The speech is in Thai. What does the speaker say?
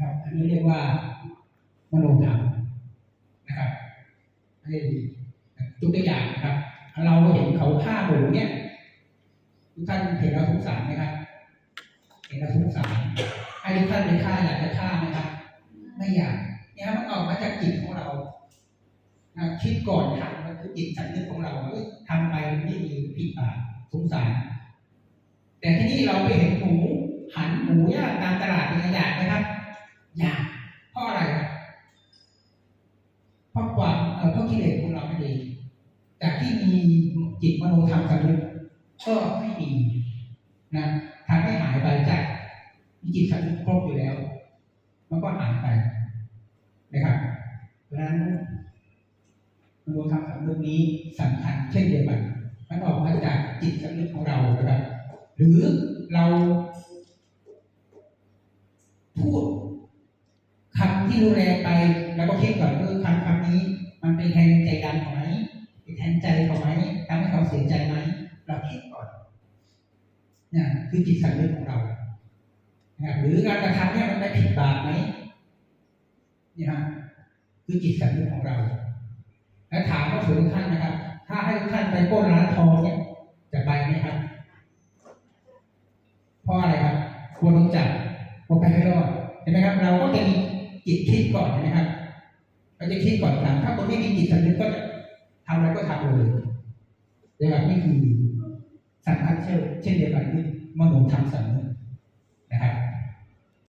นะครับอันนี้เรียกว่ามโนธรรมนะครับให้ยกตัวอย่างนะครับ เราเห็นเขาฆ่าหมูเนี่ยทุกท่านเห็นเราสงสารไหมครับเห็นเราสงสารให้ทุกท่านไปฆ่าอยากจะฆ่าไหมครับไม่อยากเนี่ยมันออกมาจากจิตของเราคิดก่อนทำมันคือจิตสำนึกของเราเอ้ยทำไปไม่ดีผิดบาปสงสาร แต่ที่นี่เราไปเห็นหมูหันหมูย่างตามตลาด ที่มีจิตมโนธรรมสำนึกก็ไม่มีนะทำให้หายไปจากจิตสำนึกครบอยู่แล้ว มันก็หายไปนะครับเพราะฉะนั้นมโนธรรมสำนึกนี้สำคัญเช่นเดียวกันมันออกมาจากจิตสำนึกของเรานะครับหรือเราพูดคำที่รุนแรงไป แล้วก็คิดก่อนเออคำ ใจเขาไหมทำให้เขาเสียใจไหมเราคิดก่อนเนี่ยคือจิตสำนึกของเราหรือการกระทำเนี่ยมันไม่ผิดบาปไหมนี่ฮะคือจิตสำนึกของเรา แล้วถามว่าส่วนทุกท่านนะครับ ถ้าให้ทุกท่านไปปล้นร้านทองเนี่ยจะไปไหมครับเพราะอะไรครับกลัวโดนจับกลัวไปไม่รอดเห็นไหมครับ เราก็จะมีจิตคิดก่อนเห็นไหมครับเราจะคิดก่อนทำถ้าคนไม่มีจิตสำนึกก็จะ ทำอะไรก็ทำเลยนะครับนี่คือสำคัญเช่นเช่นเดียวกันที่มโนธรรมสำนึก